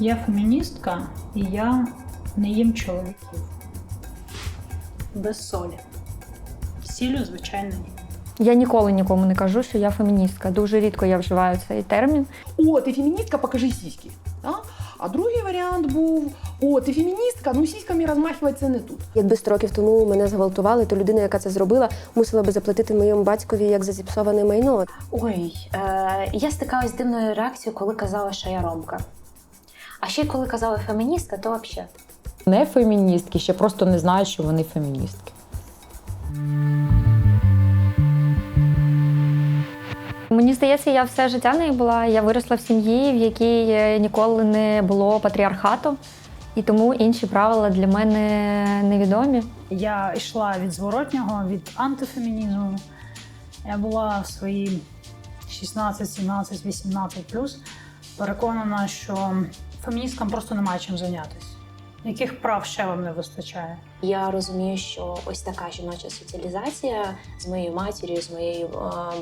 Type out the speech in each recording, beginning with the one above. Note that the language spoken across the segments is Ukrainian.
Я феміністка і я не їм чоловіків. Без солі. Сілю, звичайно, ні. Я ніколи нікому не кажу, що я феміністка. Дуже рідко я вживаю цей термін. О, ти феміністка, покажи сіськи. А? а другий варіант був: О, ти феміністка, ну сіськами розмахувати це не тут. Якби 100 років тому мене зґвалтували, то людина, яка це зробила, мусила би заплатити моєму батькові як за зіпсоване майно. Ой, е, я стикалась з дивною реакцією, коли казала, що я ромка. А ще коли казали феміністка, то взагалі. Не феміністки, ще просто не знають, що вони феміністки. Мені здається, я все життя нею була. Я виросла в сім'ї, в якій е, ніколи не було патріархату, і тому інші правила для мене невідомі. Я йшла від зворотнього, від антифемінізму. Я була в свої 16, 17, 18 плюс переконана, що феміністкам просто немає чим зайнятися. Яких прав ще вам не вистачає? Я розумію, що ось така жіноча соціалізація з моєю матір'ю, з моєю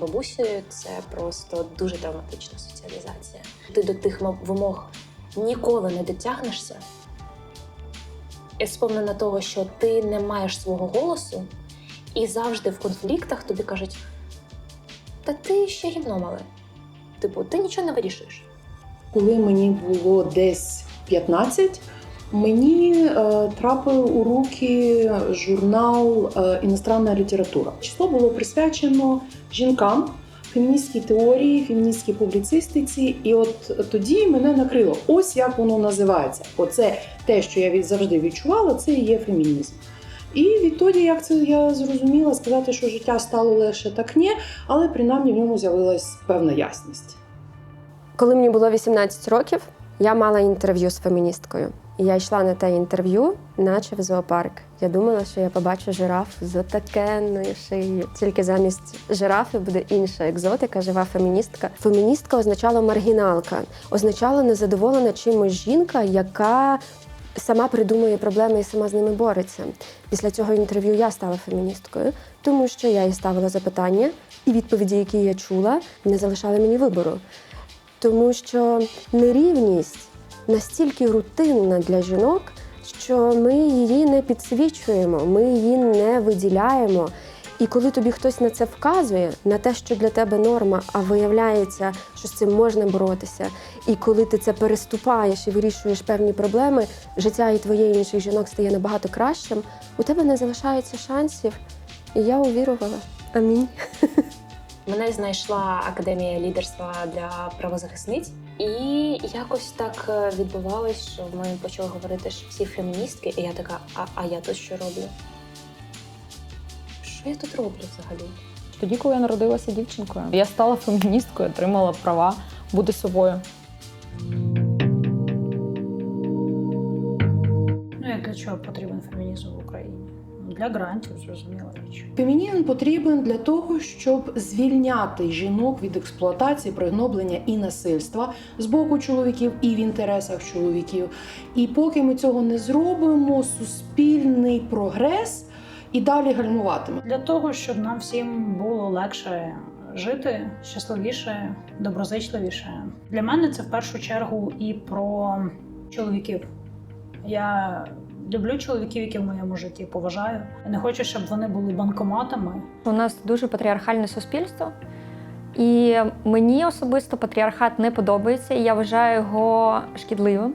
бабусею це просто дуже травматична соціалізація. Ти до тих вимог ніколи не дотягнешся. Я сповнена того, що ти не маєш свого голосу, і завжди в конфліктах тобі кажуть: та ти ще гівно мале. Типу, ти нічого не вирішуєш. Коли мені було десь 15, мені е, трапив у руки журнал е, Іностранна література. Число було присвячено жінкам, феміністській теорії, феміністській публіцистиці. І от тоді мене накрило. Ось як воно називається. Оце те, що я завжди відчувала, це і є фемінізм. І відтоді, як це я зрозуміла, сказати, що життя стало легше, так ні, але принаймні в ньому з'явилась певна ясність. Коли мені було 18 років, я мала інтерв'ю з феміністкою. І я йшла на те інтерв'ю, наче в зоопарк. Я думала, що я побачу жираф з отакенною шиєю. Тільки замість жирафи буде інша екзотика, жива феміністка. Феміністка означала маргіналка, означала незадоволена чимось жінка, яка сама придумує проблеми і сама з ними бореться. Після цього інтерв'ю я стала феміністкою, тому що я їй ставила запитання, і відповіді, які я чула, не залишали мені вибору. Тому що нерівність настільки рутинна для жінок, що ми її не підсвічуємо, ми її не виділяємо. І коли тобі хтось на це вказує, на те, що для тебе норма, а виявляється, що з цим можна боротися, і коли ти це переступаєш і вирішуєш певні проблеми, життя і твоє і інших жінок стає набагато кращим, у тебе не залишається шансів. І я увірувала. Амінь. Мене знайшла академія лідерства для правозахисниць, і якось так е, відбувалось, що ми почали говорити, що всі феміністки, і я така, а, а я тут що роблю? Що я тут роблю взагалі? Тоді, коли я народилася дівчинкою, я стала феміністкою, отримала права бути собою. Ну, як для чого потрібен фемінізм в Україні? Для грантів, зрозуміла річ. Фемінізм потрібен для того, щоб звільняти жінок від експлуатації, пригноблення і насильства з боку чоловіків і в інтересах чоловіків. І поки ми цього не зробимо, суспільний прогрес і далі гальмуватиме. Для того, щоб нам всім було легше жити, щасливіше, доброзичливіше. Для мене це в першу чергу і про чоловіків. Я люблю чоловіків, які в моєму житті поважаю. Я не хочу, щоб вони були банкоматами. У нас дуже патріархальне суспільство, і мені особисто патріархат не подобається, я вважаю його шкідливим.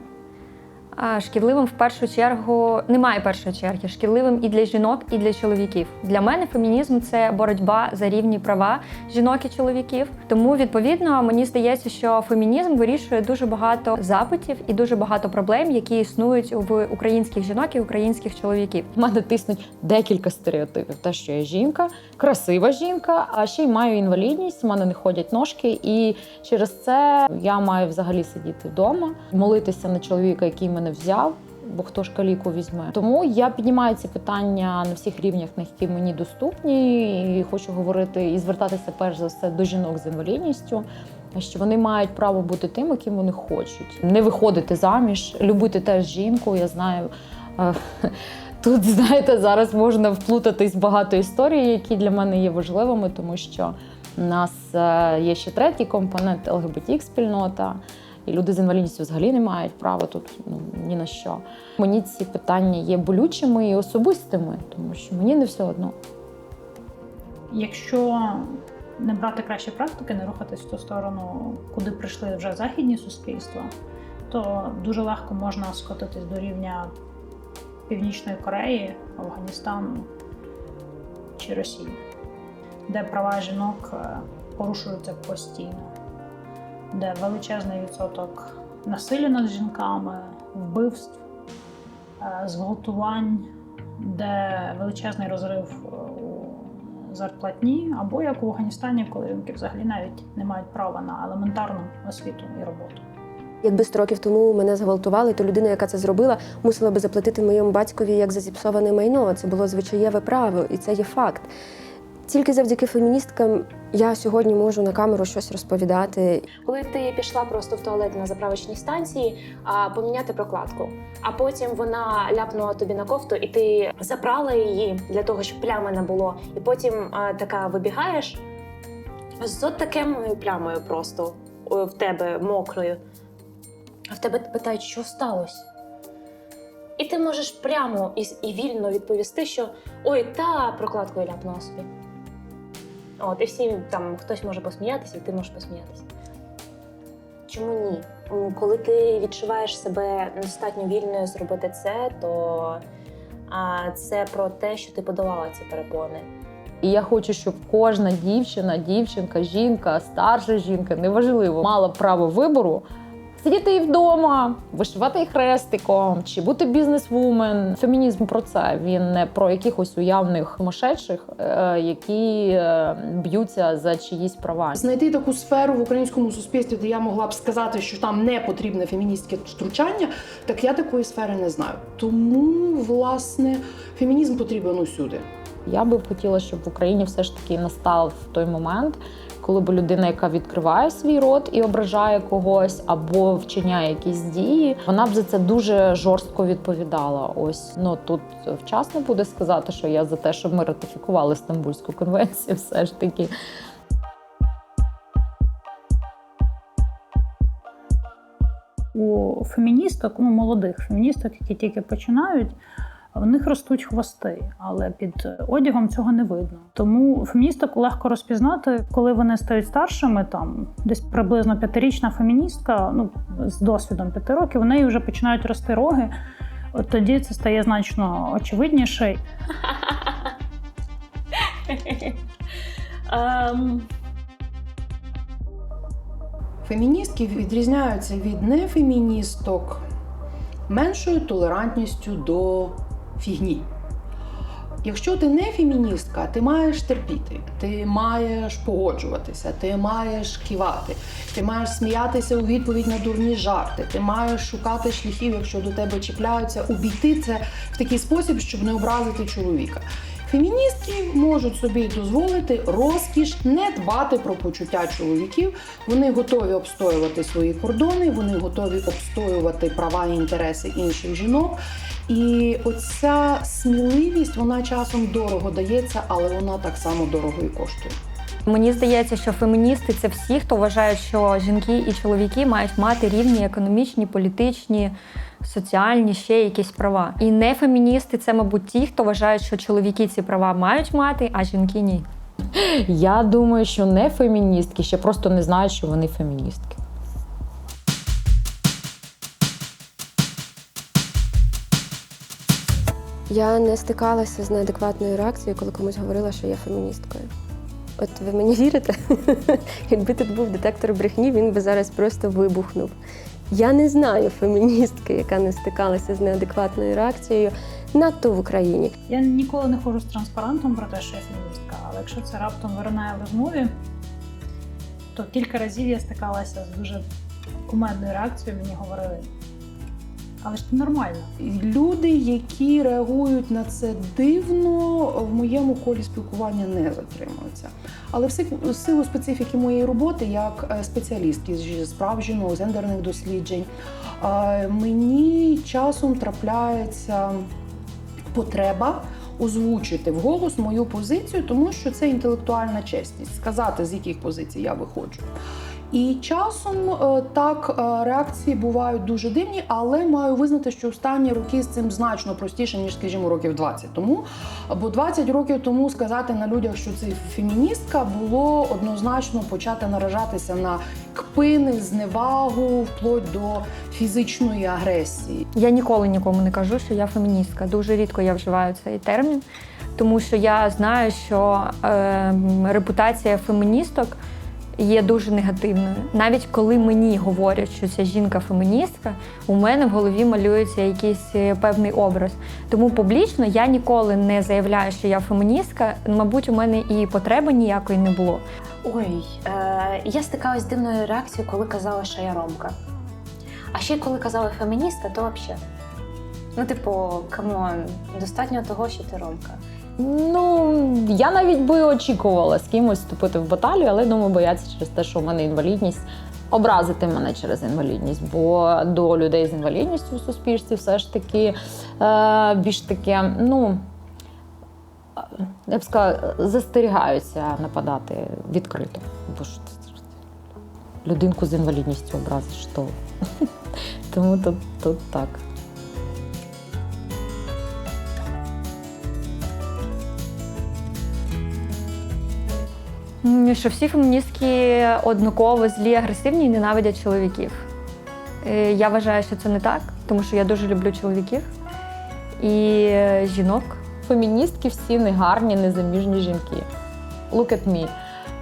Шкідливим в першу чергу немає першої черги, шкідливим і для жінок, і для чоловіків. Для мене фемінізм це боротьба за рівні права жінок і чоловіків. Тому відповідно мені здається, що фемінізм вирішує дуже багато запитів і дуже багато проблем, які існують в українських жінок і українських чоловіків. В мене тиснуть декілька стереотипів. Те, що я жінка, красива жінка, а ще й маю інвалідність, в мене не ходять ножки, і через це я маю взагалі сидіти вдома, молитися на чоловіка, який мене взяв. Бо хто ж каліку візьме? Тому я піднімаю ці питання на всіх рівнях, на які мені доступні, і хочу говорити і звертатися перш за все до жінок з інвалідністю, що вони мають право бути тим, яким вони хочуть, не виходити заміж, любити теж жінку. Я знаю. е, Тут, знаєте, зараз можна вплутатись багато історій, які для мене є важливими, тому що у нас е, є ще третій компонент ЛГБТ спільнота. І люди з інвалідністю взагалі не мають права тут ну, ні на що. Мені ці питання є болючими і особистими, тому що мені не все одно. Якщо не брати кращі практики, не рухатись в ту сторону, куди прийшли вже західні суспільства, то дуже легко можна скотитись до рівня Північної Кореї, Афганістану чи Росії, де права жінок е, порушуються постійно, де величезний відсоток насилля над жінками, вбивств, е, зґвалтувань, де величезний розрив е, у зарплатні, або як у Афганістані, коли жінки взагалі навіть не мають права на елементарну освіту і роботу. Якби 100 років тому мене зґвалтували, то людина, яка це зробила, мусила би заплатити моєму батькові як за зіпсоване майно. Це було звичаєве право, і це є факт. Тільки завдяки феміністкам я сьогодні можу на камеру щось розповідати. Коли ти пішла просто в туалет на заправочній станції, а, поміняти прокладку, а потім вона ляпнула тобі на кофту, і ти забрала її для того, щоб плями не було. І потім а, така вибігаєш з от такою плямою просто в тебе мокрою. А в тебе питають, що сталося. І ти можеш прямо і, і вільно відповісти, що ой, та прокладкою ляпнула собі. От, і всі там хтось може посміятися, і ти можеш посміятися. Чому ні? Коли ти відчуваєш себе достатньо вільною зробити це, то а, це про те, що ти подолала ці перепони. І я хочу, щоб кожна дівчина, дівчинка, жінка, старша жінка, неважливо, мала право вибору. Сидіти і вдома, вишивати і хрестиком, чи бути бізнес-вумен. Фемінізм про це. Він не про якихось уявних сумасшедших, е, які е, б'ються за чиїсь права. Знайти таку сферу в українському суспільстві, де я могла б сказати, що там не потрібне феміністське втручання, так я такої сфери не знаю. Тому, власне, фемінізм потрібен усюди. Я би хотіла, щоб в Україні все ж таки настав той момент, коли б людина, яка відкриває свій рот і ображає когось або вчиняє якісь дії, вона б за це дуже жорстко відповідала. Ось ну тут вчасно буде сказати, що я за те, щоб ми ратифікували Стамбульську конвенцію, все ж таки. У феміністок, ну молодих феміністок, які тільки починають, в них ростуть хвости, але під одягом цього не видно. Тому феміністок легко розпізнати, коли вони стають старшими, там десь приблизно п'ятирічна феміністка, ну з досвідом п'яти років, у неї вже починають рости роги. От тоді це стає значно очевидніше. Ем, Феміністки відрізняються від нефеміністок меншою толерантністю до фігні. Якщо ти не феміністка, ти маєш терпіти, ти маєш погоджуватися, ти маєш кивати, ти маєш сміятися у відповідь на дурні жарти, ти маєш шукати шляхів, якщо до тебе чіпляються, обійти це в такий спосіб, щоб не образити чоловіка. Феміністки можуть собі дозволити розкіш не дбати про почуття чоловіків. Вони готові обстоювати свої кордони, вони готові обстоювати права і інтереси інших жінок. І оця сміливість вона часом дорого дається, але вона так само дорого і коштує. Мені здається, що феміністи це всі, хто вважає, що жінки і чоловіки мають мати рівні економічні, політичні, соціальні ще якісь права. І не феміністи це, мабуть, ті, хто вважають, що чоловіки ці права мають мати, а жінки ні. Я думаю, що не феміністки ще просто не знають, що вони феміністки. Я не стикалася з неадекватною реакцією, коли комусь говорила, що я феміністкою. От ви мені вірите? Якби тут був детектор брехні, він би зараз просто вибухнув. Я не знаю феміністки, яка не стикалася з неадекватною реакцією, надто в Україні. Я ніколи не ходжу з транспарантом про те, що я феміністка, але якщо це раптом виринає в розмові, то кілька разів я стикалася з дуже кумедною реакцією, мені говорили. Але ж це нормально. Люди, які реагують на це дивно, в моєму колі спілкування не затримуються. Але в силу- специфіки моєї роботи, як е, спеціалістки з справ жінок, гендерних досліджень, е, мені часом трапляється потреба озвучити вголос мою позицію, тому що це інтелектуальна чесність сказати, з яких позицій я виходжу. І часом е, так е, реакції бувають дуже дивні, але маю визнати, що останні роки з цим значно простіше, ніж, скажімо, років 20 тому. Бо 20 років тому сказати на людях, що це феміністка, було однозначно почати наражатися на кпини, зневагу, вплоть до фізичної агресії. Я ніколи нікому не кажу, що я феміністка. Дуже рідко я вживаю цей термін, тому що я знаю, що е, репутація феміністок є дуже негативною. Навіть коли мені говорять, що ця жінка феміністка, у мене в голові малюється якийсь е, певний образ. Тому публічно я ніколи не заявляю, що я феміністка. Мабуть, у мене і потреби ніякої не було. Ой, е, я стикалась з дивною реакцією, коли казала, що я ромка. А ще коли казали феміністка, то взагалі. Ну, типу, камон, достатньо того, що ти ромка. Ну, я навіть би очікувала з кимось вступити в баталію, але думаю, бояться через те, що в мене інвалідність. Образити мене через інвалідність, бо до людей з інвалідністю в суспільстві все ж таки е, більш таке, ну я б сказала, застерігаються нападати відкрито. Бо ж людинку з інвалідністю образиш, то тому тут, тут так. Що всі феміністки однаково злі, агресивні і ненавидять чоловіків. Е, Я вважаю, що це не так, тому що я дуже люблю чоловіків і е, жінок. Феміністки всі негарні, незаміжні жінки. Look at me.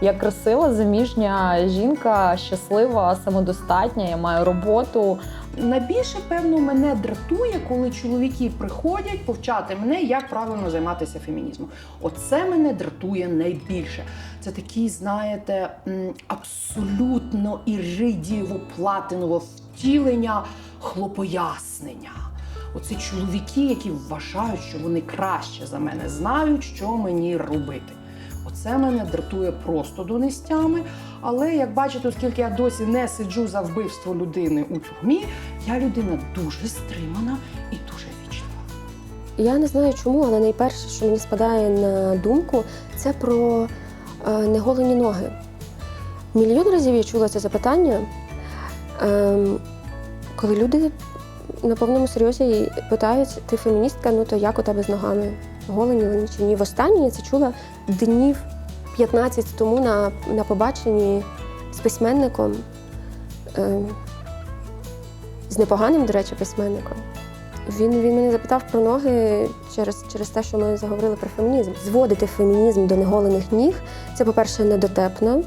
Я красива, заміжня жінка, щаслива, самодостатня, я маю роботу. Найбільше, певно, мене дратує, коли чоловіки приходять повчати мене, як правильно займатися фемінізмом. Оце мене дратує найбільше. Це такі, знаєте, абсолютно іридієво платинове втілення хлопояснення. Оце чоловіки, які вважають, що вони краще за мене знають, що мені робити. Оце мене дратує просто до нестями. Але як бачите, оскільки я досі не сиджу за вбивство людини у тюрмі, я людина дуже стримана і дуже вічлива. Я не знаю чому, але найперше, що мені спадає на думку, це про е, неголені ноги. Мільйон разів я чула це запитання, ем, коли люди на повному серйозі питають, ти феміністка, ну то як у тебе з ногами? Голені вони чи ні? Востаннє я це чула днів 15 тому на, на побаченні з письменником, ем, з непоганим, до речі, письменником. Він, він мене запитав про ноги через, через те, що ми заговорили про фемінізм. Зводити фемінізм до неголених ніг це, по-перше, недотепно,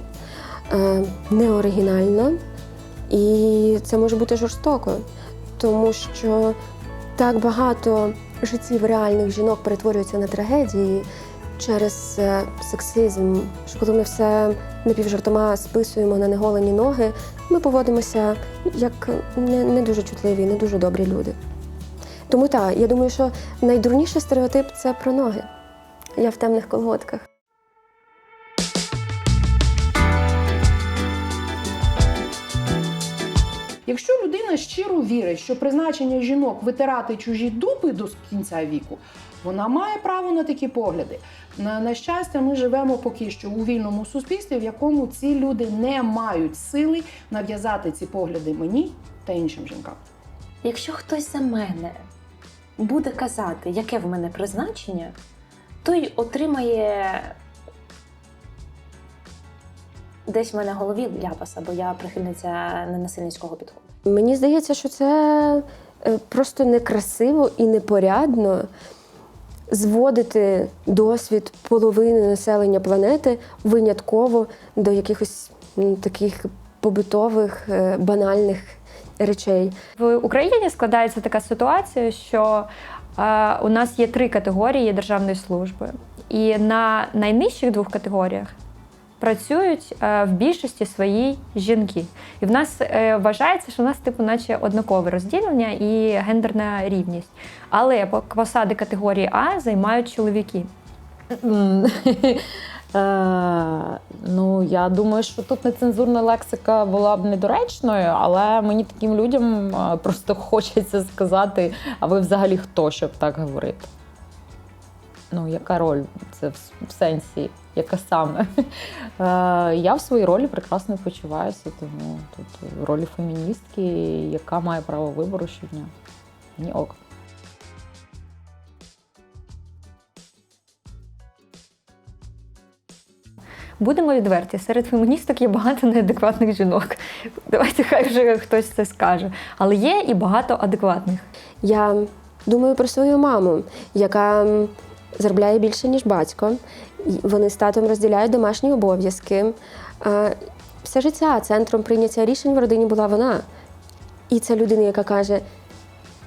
е, неоригінально, і це може бути жорстоко, тому що так багато життів реальних жінок перетворюються на трагедії через е, сексизм. Що коли ми все напівжартома списуємо на неголені ноги, ми поводимося як не, не дуже чутливі, не дуже добрі люди. Тому так, я думаю, що найдурніший стереотип це про ноги. Я в темних колготках. Якщо людина щиро вірить, що призначення жінок витирати чужі дупи до кінця віку, вона має право на такі погляди. На, на щастя, ми живемо поки що у вільному суспільстві, в якому ці люди не мають сили нав'язати ці погляди мені та іншим жінкам. Якщо хтось за мене буде казати, яке в мене призначення, той отримає десь в мене в голові ляпаса, бо я прихильниця ненасильницького підходу. Мені здається, що це е, просто некрасиво і непорядно зводити досвід половини населення планети винятково до якихось таких побутових е, банальних речей. В Україні складається така ситуація, що е, у нас є три категорії державної служби, і на найнижчих двох категоріях працюють е, в більшості своїй жінки. І в нас е, вважається, що у нас типу, наче однакове розділення і гендерна рівність. Але по- посади категорії А займають чоловіки. Е, ну, я думаю, що тут нецензурна лексика була б недоречною, але мені таким людям просто хочеться сказати: а ви взагалі хто, щоб так говорити? Ну, яка роль це в, в сенсі? Яка саме. Е, Я в своїй ролі прекрасно почуваюся, тому тут в ролі феміністки, яка має право вибору щодня. Мені ок. Будемо відверті, серед феміністок є багато неадекватних жінок. Давайте хай вже хтось це скаже. Але є і багато адекватних. Я думаю про свою маму, яка заробляє більше, ніж батько. Вони з татом розділяють домашні обов'язки. Все життя центром прийняття рішень в родині була вона. І це людина, яка каже: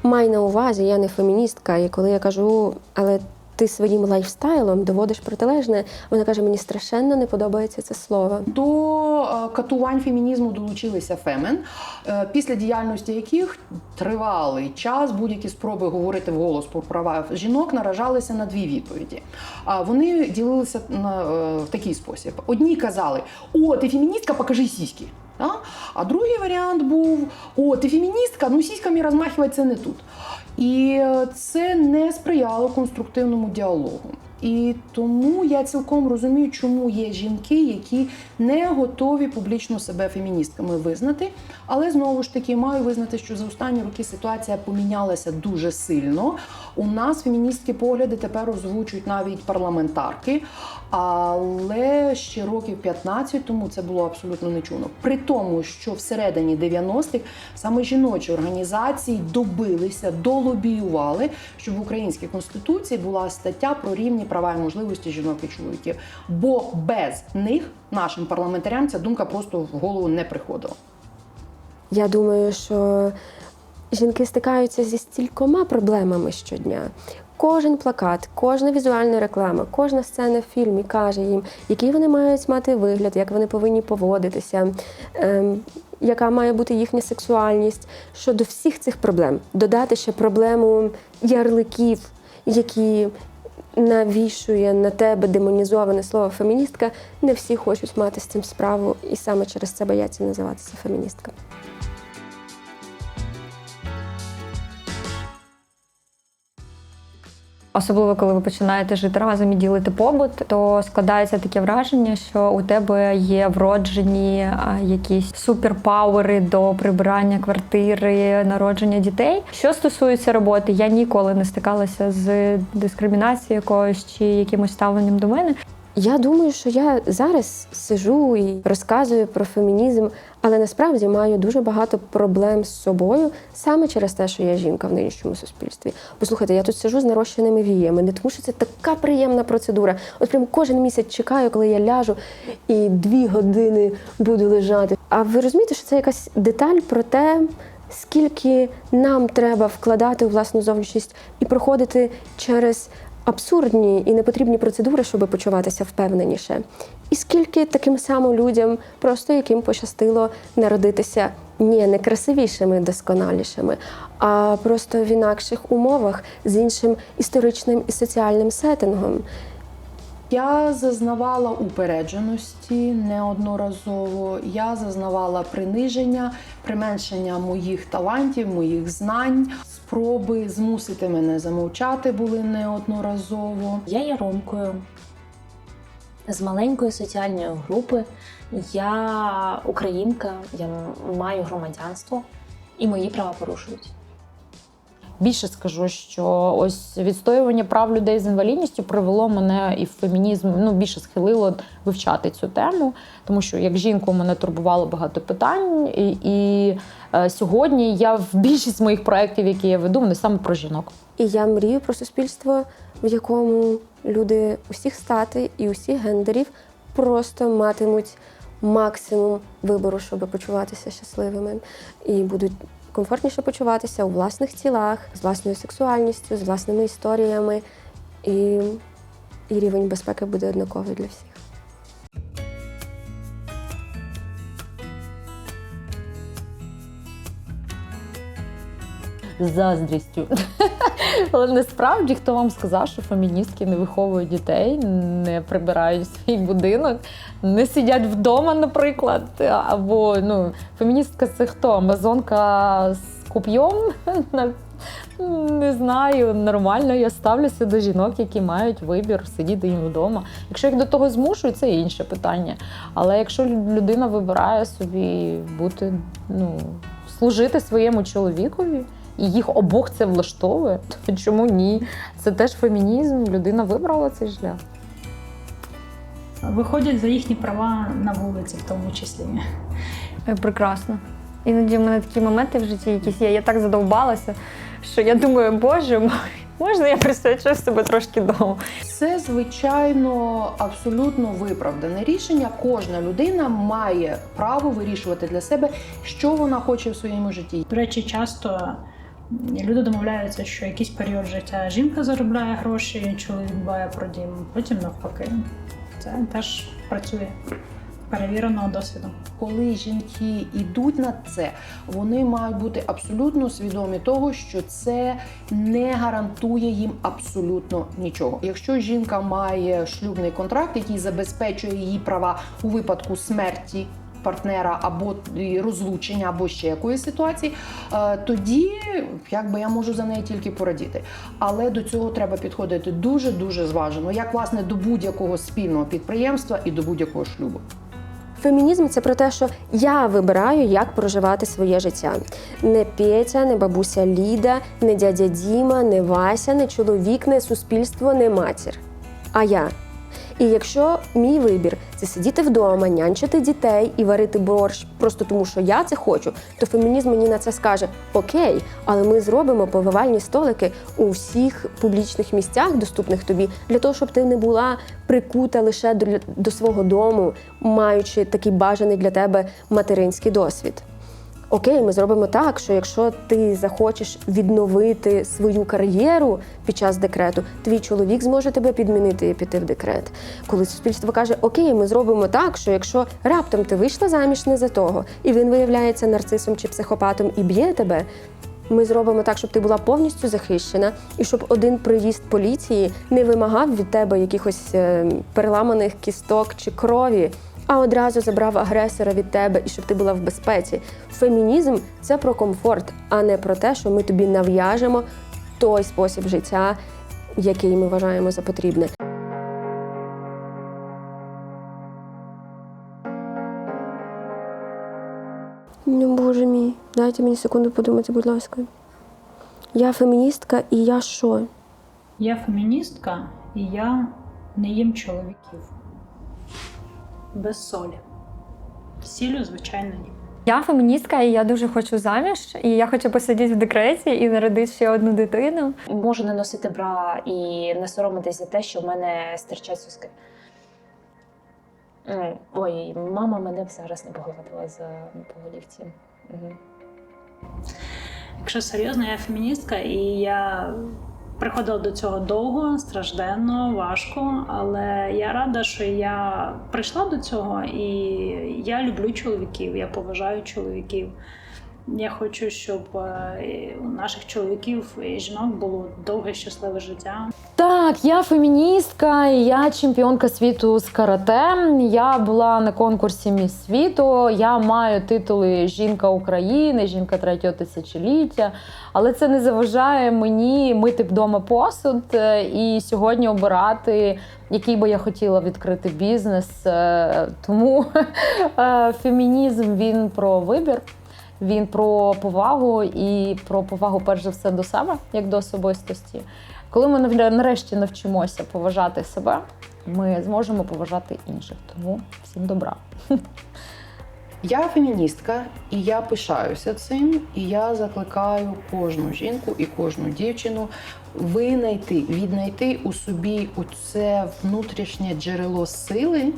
май на увазі, я не феміністка. І коли я кажу, але ти своїм лайфстайлом доводиш протилежне, вона каже: мені страшенно не подобається це слово. До е, катувань фемінізму долучилися фемен, е, після діяльності яких тривалий час будь-які спроби говорити вголос про права жінок наражалися на дві відповіді. А вони ділилися на е, в такий спосіб: одні казали: О, ти феміністка, покажи сіськи. А другий варіант був: О, ти феміністка, ну сіськами розмахувати це не тут. І е, це не сприяло конструктивному діалогу. І тому я цілком розумію, чому є жінки, які не готові публічно себе феміністками визнати. Але знову ж таки маю визнати, що за останні роки ситуація помінялася дуже сильно. У нас феміністські погляди тепер озвучують навіть парламентарки. Але ще років 15 тому це було абсолютно не чуно. При тому, що всередині 90-х саме жіночі організації добилися, долобіювали, щоб в українській конституції була стаття про рівні права і можливості жінок і чоловіків. Бо без них нашим парламентарям ця думка просто в голову не приходила. Я думаю, що жінки стикаються зі стількома проблемами щодня. Кожен плакат, кожна візуальна реклама, кожна сцена в фільмі каже їм, який вони мають мати вигляд, як вони повинні поводитися, ем, яка має бути їхня сексуальність. Щодо всіх цих проблем додати ще проблему ярликів, які навішує на тебе демонізоване слово феміністка. Не всі хочуть мати з цим справу, і саме через це бояться називатися феміністками. Особливо, коли ви починаєте жити разом і ділити побут, то складається таке враження, що у тебе є вроджені якісь суперпауери до прибирання квартири, народження дітей. Що стосується роботи, я ніколи не стикалася з дискримінацією якоюсь чи якимось ставленням до мене. Я думаю, що я зараз сижу і розказую про фемінізм, але насправді маю дуже багато проблем з собою саме через те, що я жінка в нинішньому суспільстві. Послухайте, я тут сижу з нарощеними віями, не тому, що це така приємна процедура. От прям кожен місяць чекаю, коли я ляжу і дві години буду лежати. А ви розумієте, що це якась деталь про те, скільки нам треба вкладати у власну зовнішність і проходити через абсурдні і непотрібні процедури, щоб почуватися впевненіше. І скільки таким самим людям, просто яким пощастило народитися ні, не красивішими, досконалішими, а просто в інакших умовах з іншим історичним і соціальним сеттингом. Я зазнавала упередженості неодноразово. Я зазнавала приниження, применшення моїх талантів, моїх знань. Спроби змусити мене замовчати були неодноразово. Я є ромкою з маленької соціальної групи. Я українка, я маю громадянство, і мої права порушують. Більше скажу, що ось відстоювання прав людей з інвалідністю привело мене і в фемінізм ну більше схилило вивчати цю тему, тому що як жінку мене турбувало багато питань, і, і е, сьогодні я в більшість моїх проєктів, які я веду, вони саме про жінок. І я мрію про суспільство, в якому люди усіх статей і усіх гендерів просто матимуть максимум вибору, щоб почуватися щасливими, і будуть комфортніше почуватися у власних тілах, з власною сексуальністю, з власними історіями, і, і рівень безпеки буде однаковий для всіх. З заздрістю. Але насправді хто вам сказав, що феміністки не виховують дітей, не прибирають свій будинок, не сидять вдома, наприклад. Або ну, феміністка це хто? Амазонка з на Не знаю, нормально я ставлюся до жінок, які мають вибір сидіти їм вдома. Якщо їх до того змушують, це інше питання. Але якщо людина вибирає собі бути, ну, служити своєму чоловікові, і їх обох це влаштовує, то чому ні? Це теж фемінізм, людина вибрала цей шлях. Виходять за їхні права на вулиці, в тому числі. Е, Прекрасно. Іноді в мене такі моменти в житті якісь є. Я так задовбалася, що я думаю, боже мой, можна я присвячу себе трошки дому. Це звичайно абсолютно виправдане рішення. Кожна людина має право вирішувати для себе, що вона хоче в своєму житті. До речі, часто люди домовляються, що якийсь період життя жінка заробляє гроші, чоловік дбає про дім, потім навпаки. Це теж працює перевіреного досвіду. Коли жінки йдуть на це, вони мають бути абсолютно свідомі того, що це не гарантує їм абсолютно нічого. Якщо жінка має шлюбний контракт, який забезпечує її права у випадку смерті. Партнера або розлучення, або ще якоїсь ситуації, е, тоді якби я можу за неї тільки порадіти. Але до цього треба підходити дуже дуже зважено, як власне до будь-якого спільного підприємства і до будь-якого шлюбу. Фемінізм це про те, що я вибираю, як проживати своє життя. Не Петя, не бабуся Ліда, не дядя Діма, не Вася, не чоловік, не суспільство, не матір. А я. І якщо мій вибір це сидіти вдома, нянчити дітей і варити борщ просто тому, що я це хочу, то фемінізм мені на це скаже: Окей, але ми зробимо повивальні столики у всіх публічних місцях, доступних тобі, для того, щоб ти не була прикута лише до, до свого дому, маючи такий бажаний для тебе материнський досвід. Окей, ми зробимо так, що якщо ти захочеш відновити свою кар'єру під час декрету, твій чоловік зможе тебе підмінити і піти в декрет. Коли суспільство каже, окей, ми зробимо так, що якщо раптом ти вийшла заміж не за того, і він виявляється нарцисом чи психопатом і б'є тебе. Ми зробимо так, щоб ти була повністю захищена, і щоб один приїзд поліції не вимагав від тебе якихось е, переламаних кісток чи крові, а одразу забрав агресора від тебе і щоб ти була в безпеці. Фемінізм це про комфорт, а не про те, що ми тобі нав'яжемо той спосіб життя, який ми вважаємо за потрібне. Ну, боже мій, дайте мені секунду подумати, будь ласка. Я феміністка, і я що? Я феміністка, і я не їм чоловіків. Без солі. З Сіллю, звичайно, ні. Я феміністка, і я дуже хочу заміж, і я хочу посидіти в декреті і народити ще одну дитину. Можу не носити бра і не соромитись за те, що в мене стирчать соски. Ой, мама мене б зараз не погладила за по голівці. Мгм. Якщо серйозно, я феміністка, і я приходила до цього довго, стражденно, важко. Але я рада, що я прийшла до цього, і я люблю чоловіків, я поважаю чоловіків. Я хочу, щоб е, у наших чоловіків і жінок було довге щасливе життя. Так, я феміністка, я чемпіонка світу з карате. Я була на конкурсі Міс світу. Я маю титули Жінка України, жінка третього тисячоліття. Але це не заважає мені мити вдома посуд е, і сьогодні обирати, який би я хотіла відкрити бізнес. Е, Тому фемінізм він про вибір. Він про повагу і про повагу, перш за все, до себе, як до особистості. Коли ми нарешті навчимося поважати себе, ми зможемо поважати інших. Тому всім добра. Я феміністка, і я пишаюся цим. І я закликаю кожну жінку і кожну дівчину винайти, віднайти у собі оце внутрішнє джерело сили,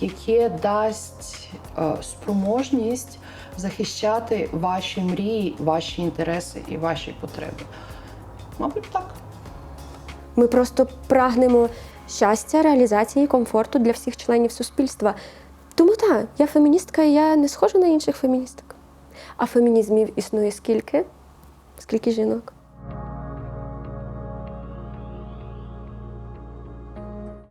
яке дасть е, спроможність захищати ваші мрії, ваші інтереси і ваші потреби. Мабуть, так. Ми просто прагнемо щастя, реалізації, комфорту для всіх членів суспільства. Тому так, я феміністка, і я не схожа на інших феміністок. А фемінізмів існує скільки? Скільки жінок?